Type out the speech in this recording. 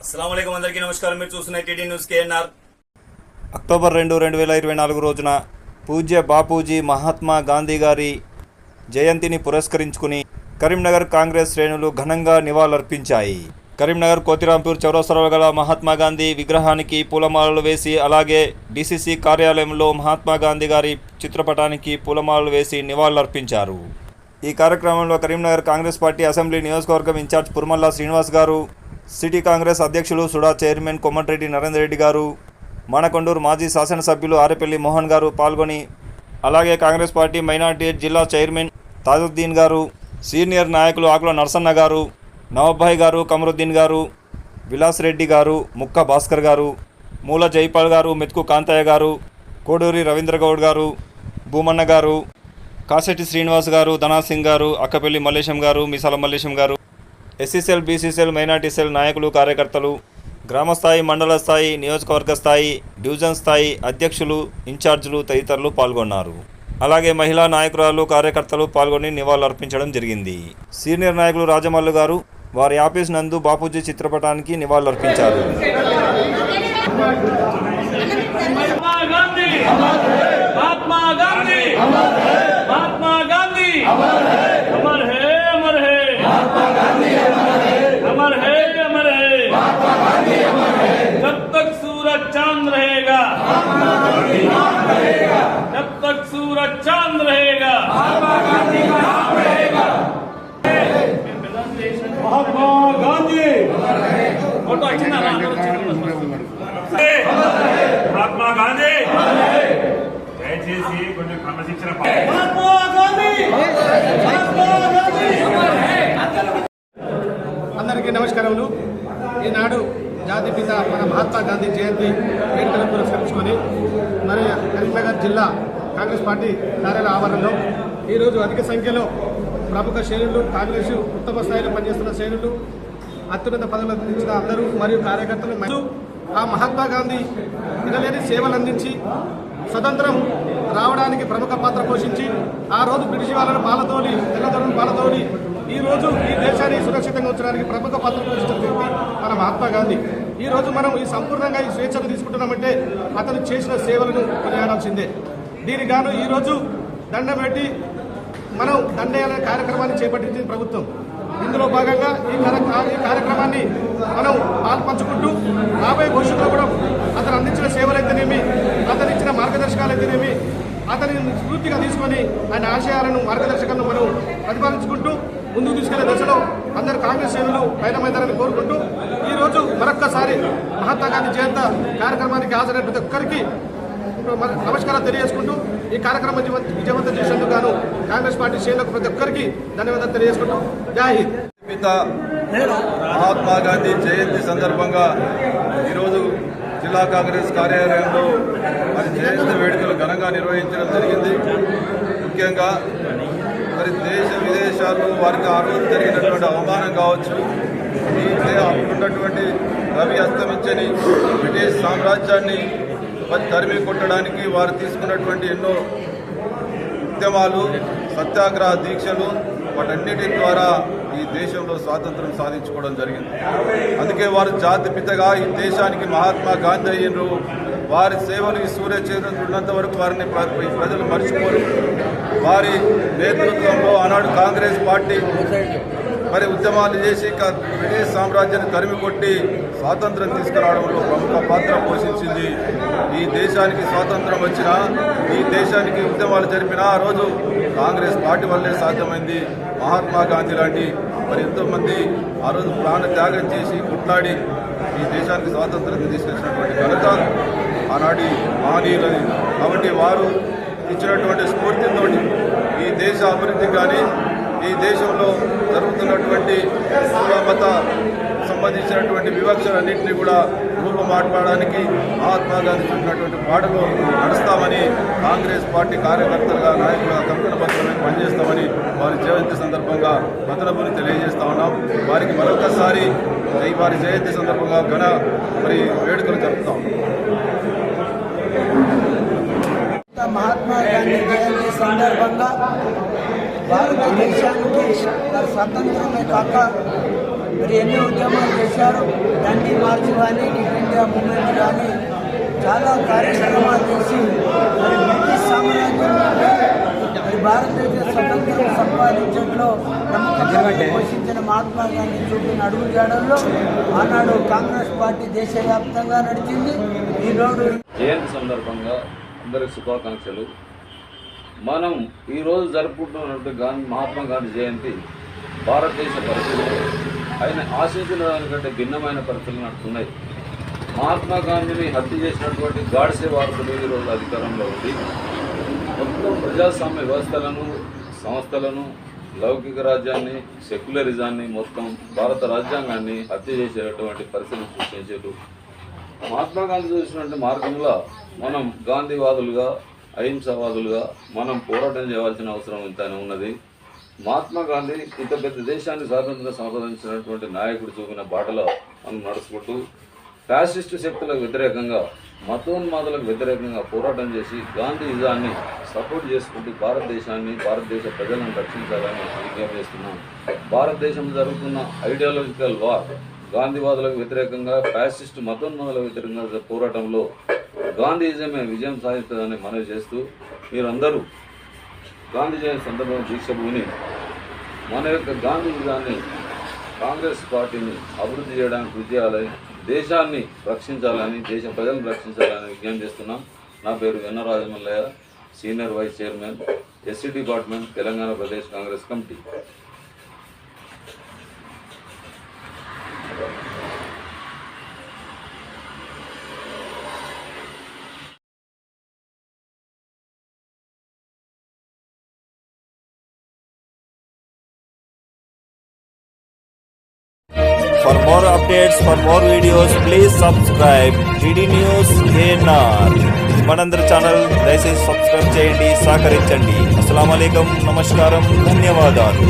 నమస్కారం. మీరు చూస్తున్న టీడీ న్యూస్ కేఎన్ఆర్. అక్టోబర్ రెండు రెండు వేల ఇరవై నాలుగు రోజున పూజ్య బాపూజీ మహాత్మా గాంధీ గారి జయంతిని పురస్కరించుకుని కరీంనగర్ కాంగ్రెస్ శ్రేణులు ఘనంగా నివాళులర్పించాయి. కరీంనగర్ కోతిరాంపూర్ చౌరస్తలో గల మహాత్మా గాంధీ విగ్రహానికి పూలమాలలు వేసి అలాగే డిసిసి కార్యాలయంలో మహాత్మా గాంధీ గారి చిత్రపటానికి పూలమాలలు వేసి నివాళులర్పించారు. ఈ కార్యక్రమంలో కరీంనగర్ కాంగ్రెస్ పార్టీ అసెంబ్లీ నియోజకవర్గం ఇన్ఛార్జ్ పుర్మల్లా శ్రీనివాస్ గారు సిటీ కాంగ్రెస్ అధ్యక్షులు సుడా చైర్మన్ కొమ్మటిరెడ్డి నరేందర్ రెడ్డి గారు మానకొండూరు మాజీ శాసనసభ్యులు ఆరేపల్లి మోహన్ గారు పాల్గొని అలాగే కాంగ్రెస్ పార్టీ మైనార్టీ జిల్లా చైర్మన్ తాజుద్దీన్ గారు సీనియర్ నాయకులు ఆకుల నరసన్న గారు నవభాయ్ గారు కమరుద్దీన్ గారు విలాస్ రెడ్డి గారు ముక్క భాస్కర్ గారు మూల జైపాల్ గారు మెతుకు కాంతయ్య గారు కోడూరి రవీంద్ర గౌడ్ గారు భూమన్న గారు కాసెట్టి శ్రీనివాస్ గారు ధనాసింగ్ గారు అక్కపల్లి మల్లేశం గారు మిసాల మల్లేశం గారు ఎస్సీసీఎల్ బీసీసీఎల్ మైనార్టీ సెల్ నాయకులు కార్యకర్తలు గ్రామస్థాయి మండల స్థాయి నియోజకవర్గ స్థాయి డివిజన్ స్థాయి అధ్యక్షులు ఇన్ఛార్జీలు తదితరులు పాల్గొన్నారు. అలాగే మహిళా నాయకురాలు కార్యకర్తలు పాల్గొని నివాళులర్పించడం జరిగింది. సీనియర్ నాయకులు రాజమల్లు గారు వారి ఆఫీస్ నందు బాపూజీ చిత్రపటానికి నివాళులర్పించారు మహాత్మా గాంధీ! सूरज चांद रहेगा महात्मा गांधी फोटो వచ్చిందా రా, అందరూ వచ్చిందా? మహాత్మా గాంధీ దయచేసి కొంచెం క్రమశిక్షణ పా- महात्मा गांधी महात्मा गांधी అందరికీ నమస్కారములు ఈనాడు జాతిపిత మన మహాత్మా గాంధీ జయంతి వేడుకలు పురస్కరించుకొని మరి కరీంనగర్ జిల్లా కాంగ్రెస్ పార్టీ కార్యాలయ ఆవరణలో. ఈరోజు అధిక సంఖ్యలో ప్రముఖ శ్రేణులు కాంగ్రెస్ ఉత్తమ స్థాయిలో పనిచేస్తున్న శ్రేణులు అత్యున్నత పదవులు అందించిన అందరూ మరియు కార్యకర్తలు మరియు ఆ మహాత్మా గాంధీ వినలేని సేవలు అందించి స్వతంత్రం రావడానికి ప్రముఖ పాత్ర పోషించి ఆ రోజు బ్రిటిష్ వాళ్ళను పాలతోడి తెల్లదొరను పాలతోడి ఈ రోజు ఈ దేశాన్ని సురక్షితంగా ఉంచడానికి ప్రముఖ పాత్ర పోషించిన వ్యక్తి మన మహాత్మా గాంధీ. ఈ రోజు మనం ఈ సంపూర్ణంగా ఈ స్వేచ్ఛను తీసుకుంటున్నామంటే అతను చేసిన సేవలను కొనియాడాల్సిందే. దీనికి గాను ఈ రోజు దండం పెట్టి మనం దండయాల కార్యక్రమాన్ని చేపట్టించింది ప్రభుత్వం. ఇందులో భాగంగా ఈ కార్యక్రమాన్ని మనం పాల్పంచుకుంటూ రాబోయే భవిష్యత్తులో కూడా అతను అందించిన సేవలైతేనేమి అతను ఇచ్చిన మార్గదర్శకాలైతేనేమి అతని స్ఫూర్తిగా తీసుకొని ఆయన ఆశయాలను మార్గదర్శకాలను మనం ప్రతిపాదించుకుంటూ ముందుకు తీసుకెళ్ళే దశలో అందరు కాంగ్రెస్ శ్రేణులు పయనమైతారని కోరుకుంటూ ఈరోజు మరొక్కసారి మహాత్మా గాంధీ జయంత కార్యక్రమానికి హాజరైన ప్రతి ఒక్కరికి నమస్కారం తెలియజేసుకుంటూ ఈ కార్యక్రమం విజయవంత- విజయవంతం చేసేందుకు గాను కాంగ్రెస్ పార్టీ శ్రేణులకు ప్రతి ఒక్కరికి ధన్యవాదాలు తెలియజేసుకుంటూ. జై హింద్. పిత మహాత్మా గాంధీ జయంతి సందర్భంగా ఈరోజు జిల్లా కాంగ్రెస్ కార్యాలయంలో మరి జయంతి వేడుకలు ఘనంగా నిర్వహించడం జరిగింది. ముఖ్యంగా మరి దేశ విదేశాల్లో వారికి ఆ రోజు జరిగినటువంటి అవమానం కావచ్చు అప్పుడున్నటువంటి రవి అస్తమించని బ్రిటిష్ సామ్రాజ్యాన్ని మరి తరిమి కొట్టడానికి వారు తీసుకున్నటువంటి ఎన్నో ఉద్యమాలు సత్యాగ్రహ దీక్షలు వాటన్నిటి ద్వారా ఈ దేశంలో స్వాతంత్రం సాధించుకోవడం జరిగింది. అందుకే వారు జాతిపితగా ఈ దేశానికి మహాత్మా గాంధీ అయ్యారు వారి సేవలు ఈ సూర్య ఉన్నంత వరకు వారిని ప్రజలు మర్చిపోరు. వారి నేతృత్వంలో ఆనాడు కాంగ్రెస్ పార్టీ మరి ఉద్యమాలు చేసి బ్రిటిష్ సామ్రాజ్యాన్ని తరిమి కొట్టి స్వాతంత్రం తీసుకురావడంలో ప్రముఖ పాత్ర పోషించింది. ఈ దేశానికి స్వాతంత్రం వచ్చినా ఈ దేశానికి ఉద్యమాలు జరిపినా ఆ రోజు కాంగ్రెస్ పార్టీ వల్లే సాధ్యమైంది. మహాత్మా గాంధీ లాంటి మరి ఎంతోమంది ఆ రోజు ప్రాణ త్యాగం చేసి కొట్లాడి ఈ దేశానికి స్వాతంత్రం తీసుకొచ్చినటువంటి ఘనత ఆనాటి మహనీయులని. కాబట్టి వారు ఇచ్చినటువంటి స్ఫూర్తితోటి ఈ దేశ అభివృద్ధి కానీ ఈ దేశంలో జరుగుతున్నటువంటి కుల మత సంబంధించినటువంటి వివక్షలన్నింటినీ కూడా రూపమాట్లాడడానికి మహాత్మాగాంధీ చెప్పినటువంటి పాటలో నడుస్తామని కాంగ్రెస్ పార్టీ కార్యకర్తలుగా నాయకులుగా కంకణబద్ధమై పనిచేస్తామని వారి జయంతి సందర్భంగా మతనబుని తెలియజేస్తా ఉన్నాం. వారికి మరొకసారి వారి జయంతి సందర్భంగా ఘన మరి వేడుకలు జరుపుతాం. మహాత్మా గాంధీ జయంతి సందర్భంగా భారతదేశానికి మరి స్వతంత్రమే కాక మరి ఎన్నో ఉద్యమాలు చేశారు దండి మార్చి కానీ ఇండియా మూమెంట్ కానీ చాలా కార్యక్రమాలు చేసి మరి బ్రిటిష్ సామ్రాజ్యం మరి భారతదేశ స్వతంత్రం సంపాదించడంలో ప్రముఖ పోషించిన మహాత్మా గాంధీ చూపిన అడుగుజాడల్లో ఆనాడు కాంగ్రెస్ పార్టీ దేశవ్యాప్తంగా నడిచింది. ఈరోజు జయంతి సందర్భంగా అందరికి శుభాకాంక్షలు. మనం ఈరోజు జరుపుకుంటున్నటువంటి గాంధీ మహాత్మా గాంధీ జయంతి భారతదేశ పరిస్థితులు ఆయన ఆశించిన దానికంటే భిన్నమైన పరిస్థితులు నడుస్తున్నాయి. మహాత్మా గాంధీని హత్య చేసినటువంటి గాడ్సే వారసులు ఈరోజు అధికారంలో ఉంది. మొత్తం ప్రజాస్వామ్య వ్యవస్థలను సంస్థలను లౌకిక రాజ్యాన్ని సెక్యులరిజాన్ని మొత్తం భారత రాజ్యాంగాన్ని హత్య చేసేటటువంటి పరిస్థితులు సృష్టించారు. మహాత్మా గాంధీ చూసినటువంటి మార్గంలో మనం గాంధీవాదులుగా అహింసావాదులుగా మనం పోరాటం చేయవలసిన అవసరం ఎంతైనా ఉన్నది. మహాత్మా గాంధీ ఇంత పెద్ద దేశాన్ని స్వాతంత్రం సంపాదించినటువంటి నాయకుడు చూపిన బాటలో మనం నడుచుకుంటూ ఫ్యాసిస్టు శక్తులకు వ్యతిరేకంగా మతోన్మాదులకు వ్యతిరేకంగా పోరాటం చేసి గాంధీ గాంధీయిజాన్ని సపోర్ట్ చేసుకుంటూ భారతదేశాన్ని భారతదేశ ప్రజలను రక్షించాలని విజ్ఞప్తి చేస్తున్నాం. భారతదేశంలో జరుగుతున్న ఐడియాలజికల్ వార్ గాంధీవాదులకు వ్యతిరేకంగా ఫ్యాసిస్టు మతోన్మాదులకు వ్యతిరేకంగా పోరాటంలో గాంధీజమే విజయం సాధిస్తుందని మనవి చేస్తూ మీరందరూ గాంధీ జయంతి సందర్భంలో దీక్ష భూని మన యొక్క గాంధీ విధాన్ని కాంగ్రెస్ పార్టీని అభివృద్ధి చేయడానికి కృషి చేయాలని దేశాన్ని రక్షించాలని దేశ ప్రజలను రక్షించాలని విజ్ఞప్తి చేస్తున్నాం. నా పేరు ఎన్న Rajamallaiah senior vice chairman SC department Telangana Pradesh Congress committee. For more updates, for more videos, please subscribe. DD news ANR ఇది మనందరి ఛానల్ దయచేసి సబ్స్క్రైబ్ చేయండి సహకరించండి అస్సలం నమస్కారం ధన్యవాదాలు